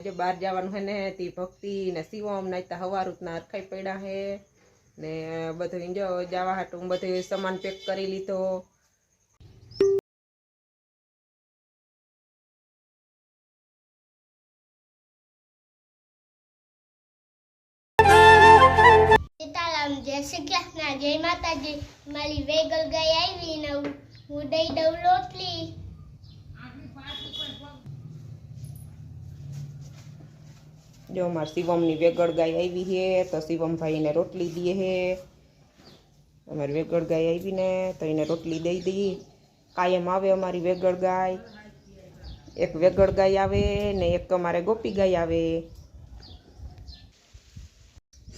જે બહાર જવાનું હે ને, તે ભક્તિ ને શિવમ નાચતા હવારુતના અરખાઈ પડ્યા હે. ને બધું જો જવા હાટું બધું સામાન પેક કરી લીધો. જય શ્રી કૃષ્ણ, જય માતાજી. મારી વેગલ ગઈ આવી ને હું દઈ દઉં રોટલી જો અમારે શિવમની વેગળ ગાય આવી હે તો શિવમભાઈને રોટલી દઈએ હે અમારી વેગળ ગાય આવીને તો એને રોટલી દઈ દઈએ. કાયમ આવે અમારી વેગળ ગાય. એક વેગળ ગાય આવે ને એક અમારે ગોપી ગાય આવે.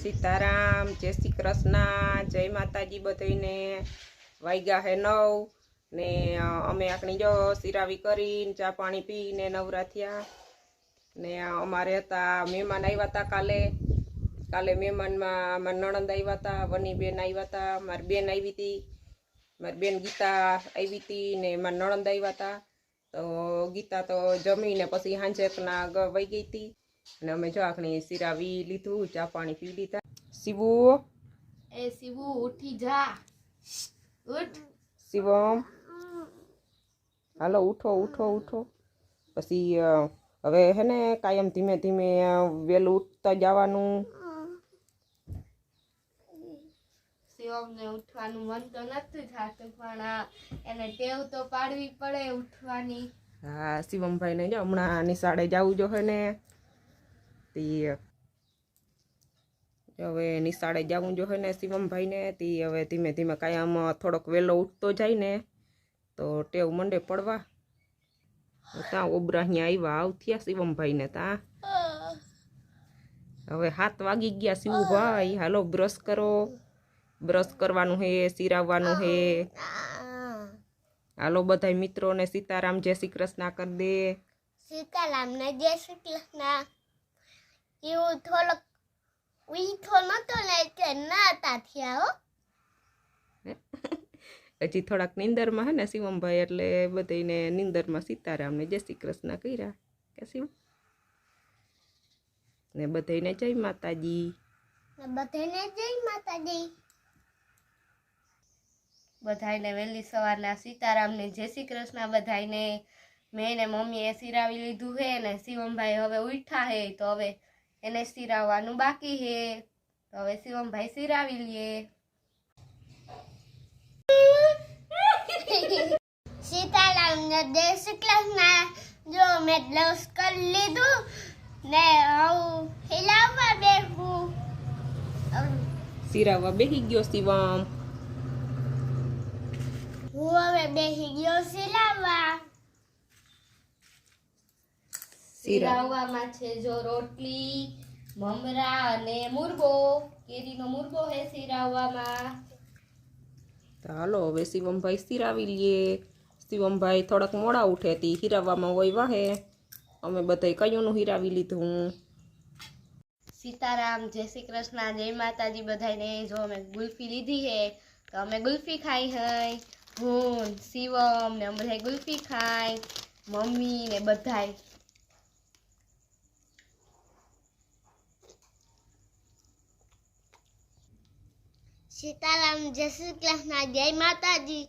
સીતારામ, જય શ્રી કૃષ્ણ, જય માતાજી બધાને વાઈગા હે નવ ને અમે આકણી જો સિરાવી કરીને ચા પાણી પીને નવરા થયા. ને અમારે હતા મહેમાન આવ્યા હતા કાલે. કાલે મહેમાનમાં અમારા નણંદ આવ્યા હતા વની બેન આવ્યા હતા મારી બેન આવી હતી. મારી બેન ગીતા આવી હતી ને મારા નણંદ આવ્યા હતા. તો ગીતા તો જમીને પછી હાંજેકના વહી ગઈ હતી. અને અમે જો આખણી સિરાવી લીધું ચા પાણી પી લીધા. શિવુ એ શિવુ ઉઠી જા. ઉઠ. શિવમ? હાલો ઉઠો ઉઠો ઉઠો. પછી હવે હે ને કાયમ ધીમે ધીમે વહેલું ઉઠતા જવાનું. શિવમને ઉઠવાનું મન તો નથી થતું પણ એને ટેવ તો પાડવી પડે ઉઠવાની. હા શિવમભાઈને જો હમણાં નિશાળે જવું જો ને. તે હવે નિશાળે જવું જો ને શિવમભાઈને તે હવે ધીમે ધીમે કાયમ થોડોક વહેલો ઉઠતો જાય ને તો ટેવ મંડે પડવા. ત્યાં ઓબરા અહીંયા આવ્યા આવ થયા શિવમભાઈને ત્યાં હવે હાથ વાગી ગયા શિવભાઈ હાલો બ્રશ કરો બ્રશ કરવાનું હે સિરાવવાનું હે હાલો બધાય મિત્રોને સીતારામ જય શ્રી કૃષ્ણ કરી દે સીતારામ ને જય શ્રી કૃષ્ણ એવું થોડોક ઉઠો નતો ને કે ના તા થયા હો હજી થોડાક નિંદરમાં હે ને શિવમભાઈ એટલે બધાને નિંદરમાં સીતારામને જય શ્રી કૃષ્ણ કર્યા. કે શિવ ને બધાને જય માતાજી. ને બધાને જય માતાજી. બધાને વહેલી સવારના સીતારામને જય શ્રી કૃષ્ણ બધાને મેં ને મમ્મીએ સિરાવી લીધું હે ને શિવમભાઈ હવે ઉઠા હે તો હવે એને સિરાવવાનું બાકી હે. તો હવે શિવમભાઈ સિરાવી લઈએ સીતારામ ને જય શ્રી કૃષ્ણ જો મેં બ્લાઉઝ કરી લીધું ને હું હિલાવવા બેઠું સિરાવા બેસી ગયો શિવમ. હું હવે બેસી ગયો સિલાવવા. સિરાવવામાં છે જો રોટલી મમરા અને મુરગો કેરીનો મુરગો હે સિરાવવામાં. તો હાલો, હવે શિવમભાઈ સિરાવી લઈએ શિવમભાઈ થોડાક મોડા ઉઠે હીરાવવામાં હોય વાહે. અમે બધાય કયુંનું હિરાવી લીધું? સીતારામ, જય શ્રી કૃષ્ણ, જય માતાજી બધાને જો અમે ગુલ્ફી લીધી હે, તો અમે ગુલ્ફી ખાઈ હઈ. હું, શિવમ ને અમે ગુલ્ફી ખાય મમ્મી ને બધાય સીતારામ જય શ્રી કૃષ્ણ જય માતાજી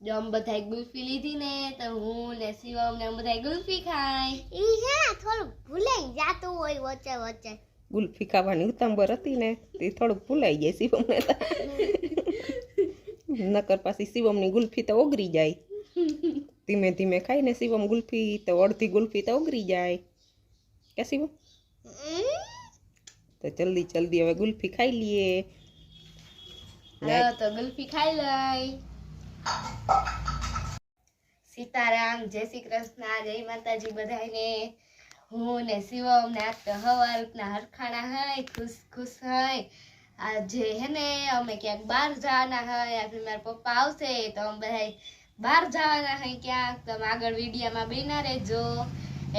જો અમે બધાય ગુલ્ફી લીધી ને તો હું ને શિવમ ને બધાય ગુલ્ફી ખાય ઈ હા થોડું ભૂલાઈ જાતું હોય વચ્ચે વચ્ચે ગુલ્ફી ખાવાની ઉતાંબર હતી ને તે થોડુંક ભૂલાઈ જાય શિવમ ને નકર પાછી શિવમની ગુલ્ફી તો ઓગરી જાય ધીમે ધીમે ખાઈ ને શિવમ ગુલ્ફી તો અડધી ગુલ્ફી તો ઓગરી જાય કે શિવમ તો જલ્દી જલ્દી હવે ગુલ્ફી ખાઈ લઈએ. તો ગુલ્ફી ખાઈ લઈ. સીતારામ, જય શ્રી કૃષ્ણ, જય માતાજી બધાને. હું ને શિવમ ને આજ તો હવારના હરખાણા હોય ખુશ ખુશ હોય આજે હે ને અમે ક્યાંક બહાર જવાના હોય આજે મારા પપ્પા આવશે તો અમે બધા બહાર જવાના હોય ક્યાંક. તમે આગળ વિડીયામાં બેના રહેજો.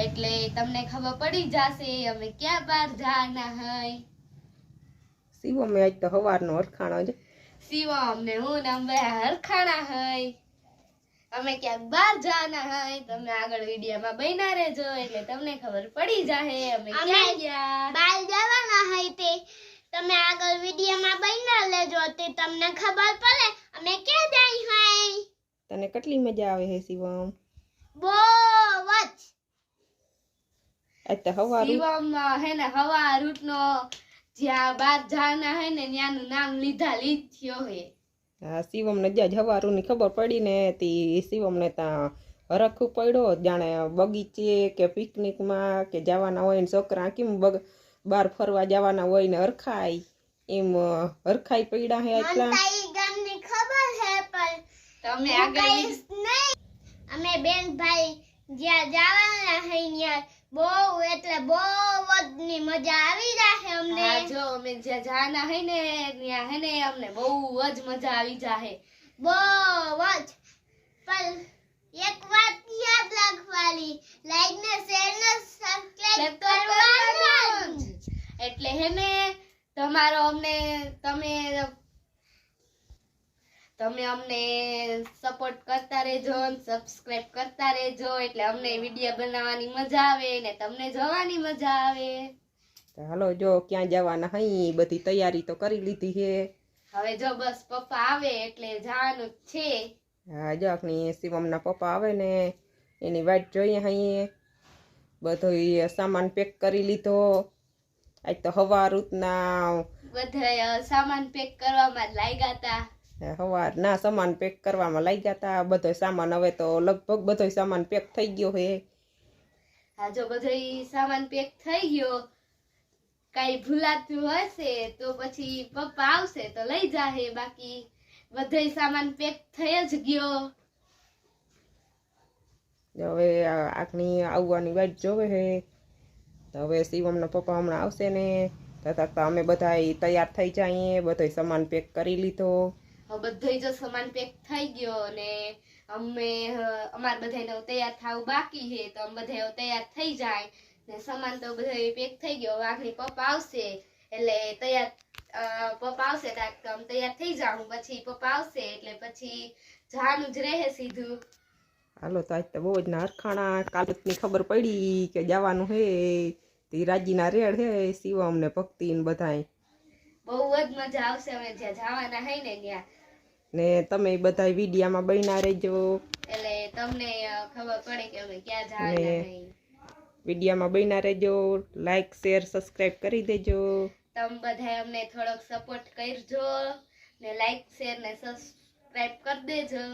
એટલે તમને ખબર પડી જશે અમે ક્યાં બહાર જવાના હોય શિવમે આજ તો સવારનો હરખાણો છે. શિવમ અમને હું ને અમે હરખાણા હોય અમે ક્યાંક બહાર જવાના હોય તમે આગળ વિડીયોમાં બન્યા રહેજો એટલે તમને ખબર પડી જાહે અમે ક્યાં ગયા? બહાર જવાના હોય તે. તમે આગળ વિડીયોમાં બન્યા લેજો તે તમને ખબર પડે. અમે ક્યાં જાય હોય તને કેટલી મજા આવે હે શિવમ? બહુ આજ તો હવારું. શિવમ હે ને હવા રૂટનો જ્યાં બાર જાના હે ને ત્યાંનું નામ લીધા લીધ્યો હે. હા શિવમને જ્યાં હવારું ની ખબર પડી ને તી શિવમને ત્યાં હરખું પડ્યો. જાણે બગીચે કે પિકનિકમાં કે જવાના હોય ને છોકરા કેમ બગ બહાર ફરવા જવાના હોય ને હરખાય? એમ હરખાઈ પડ્યા હે એટલા ખબર હે પણ તમે આગળ નહીં. અમે બેન ભાઈ જ્યાં જવાના હે ત્યાં બહુ એટલે બહુ જ ની મજા આવી જાહે અમને. જો અમે જ્યાં જાના હે ને ત્યાં હે ને અમને બહુ જ મજા આવી જાહે. બહુ જ. પણ એક વાત યાદ રાખવાની લાઈક ને શેર ને સબસ્ક્રાઇબ કરવાનું. કરવાનું એટલે હે ને તમારો અમને તમે તમે અમને સપોર્ટ કરતા રહેજો સબસ્ક્રાઇબ કરતા રહેજો. એટલે અમને વીડિયો બનાવવાની મજા આવે ને તમને જોવાની મજા આવે. તો હાલો જો ક્યાં જવાના હઈ? બધી તૈયારી તો કરી લીધી હે. હવે જો બસ પપ્પા આવે એટલે જવાનું જ છે. હા જો આપણી શિવમના પપ્પા આવે ને એની વાટ જોઈએ હઈએ બધો સામાન પેક કરી લીધો. આજ તો હવા રૂતના બધા સામાન પેક કરવામાં લાગ્યા હતા. હવાર ના સામાન પેક કરવામાં લાગ્યા હતા બધો સામાન હવે તો લગભગ બધો સામાન પેક થઈ ગયો હે હા જો બધો સામાન પેક થઈ ગયો કઈ ભૂલાતું હશે તો પછી પપ્પા આવશે તો લઈ જાહે. બાકી બધો સામાન પેક થઈ જ ગયો. હવે આખની આવવાની વાત જોવે હે તો હવે શિવમના પપ્પા હમણાં આવશે ને. તથા અમે બધા તૈયાર થઈ જઈએ બધો સામાન પેક કરી લીધો. બધો જો સામાન પેક થઈ ગયો અને અમે અમાર બધાને તૈયાર થવું બાકી છે તો અમે બધા તૈયાર થઈ જાય. ને સામાન તો બધો પેક થઈ ગયો. વાઘની પપ્પા આવશે. એટલે તૈયાર પપ્પા આવશે તો અમે તૈયાર થઈ જાઉં પછી પપ્પા આવશે એટલે પછી જવાનું જ રહે સીધું. હાલો તો આજ તો બહુ જ ના અરખાણા કાલની ખબર પડી કે જવાનું હે. તે રાજીના રેડ હે શિવમ ને ભક્તિ ને બધાય. બહુ જ મજા આવશે. અમે જ્યાં જવાના હે ને ત્યાં ને તમે બધા વિડીયામાં બન્યા રહેજો. એટલે તમને ખબર પડે કે અમે ક્યાં જવાના વિડીયામાં બન્યા રહેજો. લાઈક શેર સબસ્ક્રાઇબ કરી દેજો. તમે બધા અમને થોડોક સપોર્ટ કરજો ને લાઈક શેર ને સબસ્ક્રાઇબ કરી દેજો.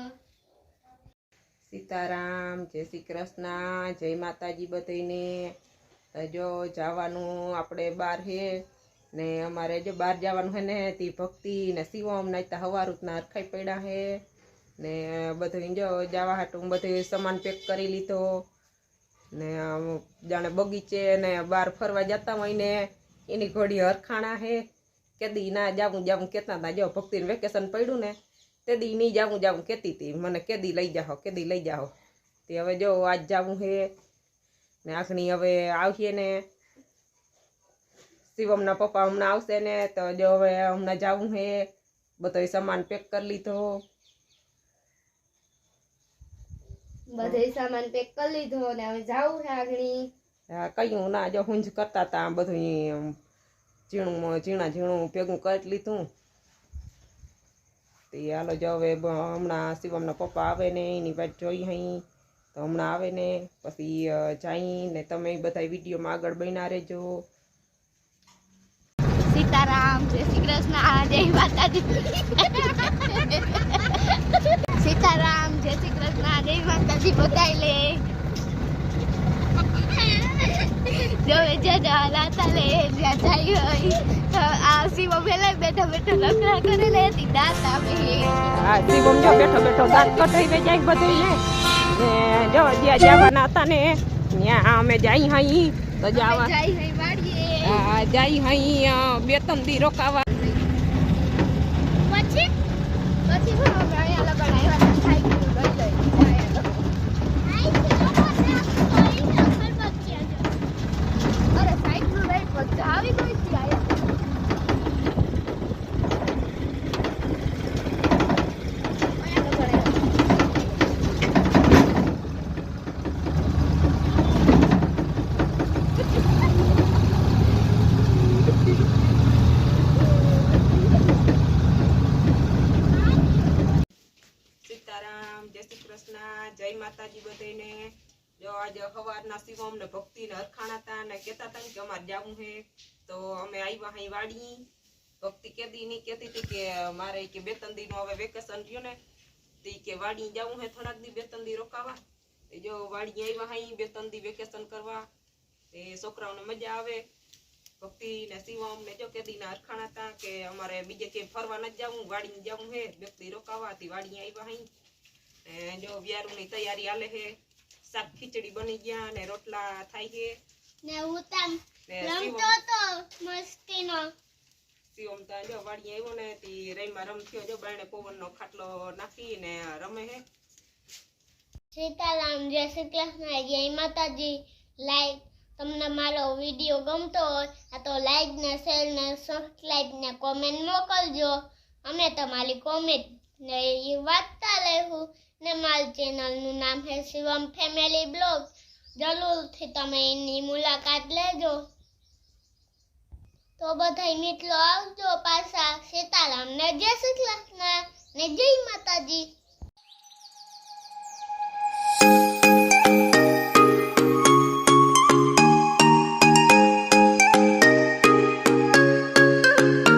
સીતારામ જય શ્રી કૃષ્ણ જય માતાજી બધાને જો જવાનું આપણે બહાર હે. ને અમારે જો બહાર જવાનું હે ને, તે ભક્તિ ને શિવમ ને હવારૂતના અરખાઈ પડ્યા હે. ને બધું જો જવા હાટું બધું સામાન પેક કરી લીધો. ને જાણે બગીચે ને બહાર ફરવા જતા હોય ને, એની ઘોડી હરખાણા હે. કેદી ના જાવું જાવું કેતા હતા જો ભક્તિને વેકેશન પડ્યું ને, તે દી નહીં જાવું જાવું કહેતી હતી મને કેદી લઈ જાઓ કેદી લઈ જાઓ. તે હવે જો આજ જાવું હે. ને આખણી હવે આવીએ ને શિવમના પપ્પા હમણાં આવશે ને તો જો હવે હમણાં જવું હે. બધો સામાન પેક કરી લીધો. બધે સામાન પેક કરી લીધો ને હવે જાવું છે આગળી. આ કયું ના જો હુંજ કરતા હતા બધું ઝીણું ઝીણા ઝીણું ભેગું કરી લીધું. તે હાલો જો હવે હમણાં શિવમના પપ્પા આવે ને એની વાત જોઈ અહીં તો હમણાં આવે ને પછી જાય જઈ ને તમે બધા વિડીયોમાં આગળ બન્યા રહેજો. સીતારામ જય શ્રી કૃષ્ણ જય માતાજી સીતારામ જય શ્રી કૃષ્ણ જય માતાજી બધાય લે જો જ્યાં જવા લાતા લે જ્યાં જાય હોય આ શિવ પેલા બેઠો બેઠો લકડા કરે લે તી દાંત આપે હા શિવમ જો બેઠો બેઠો દાંત કટાઈ જાય બધું ને જો જ્યાં જવાના હતા ને ત્યાં અમે જાય અહીં તો જવા જાય હઈ વાડીએ હા, જઈ અહીં અ, બે ત્રણ દી રોકાવા પછી પછી હું અમે અહીંયા લગન આવ્યા હતા સાયકલ લઈ લઈ અરે સાયકલ લઈ પછી આવી ગઈ છે આયા અહીંયા લગન આવ્યા આજ સવારના શિવમ ને ભક્તિ ને હરખાણા હતા ને કેતા હતા ને કે અમારે જવું હે, તો અમે આવ્યા અહીં વાડી. ભક્તિ કેદી ની કેતી હતી કે મારે કે બે ત્રણ દી નું હવે વેકેશન રહ્યું ને, તે કે વાડી જાવું હે થોડાક દી બે ત્રણ દી રોકાવા જો વાડી આવ્યા અહીં બે ત્રણ દી વેકેશન કરવા એ છોકરાઓને મજા આવે. ભક્તિ ને શિવમ ને જો કેદી ના હરખાણા હતા કે અમારે બીજે ક્યાંય ફરવા નથી જવું વાડી જવું હે દી રોકાવા વાડી આવ્યા અહીં ને જો વ્યારુની તૈયારી હાલે હે શાક ખીચડી બની ગયા ને રોટલા થાય છે. ને હું તમ રમતો તો મસ્તીનો. શિવમ તા જો વાડી આવ્યો ને તી રહીમાં રમ થયો જો બારણે પવનનો ખાટલો નાખી ને રમે હે સીતારામ જય શ્રી કૃષ્ણ જય માતાજી. લાઈક તમને મારો વીડિયો ગમતો હોય આ તો લાઈક ને શેર ને સબસ્ક્રાઈબ ને કોમેન્ટ મોકલજો. અમે તમારી કોમેન્ટ ને એ વાંચતા રહેવું. ને મારી ચેનલનું નામ છે શિવમ ફેમિલી બ્લોગ. જરૂરથી તમે એની મુલાકાત લેજો. તો બધા મિત્રો આવજો પાછા સીતારામ ને જય શ્રી કૃષ્ણ ને જય માતાજી.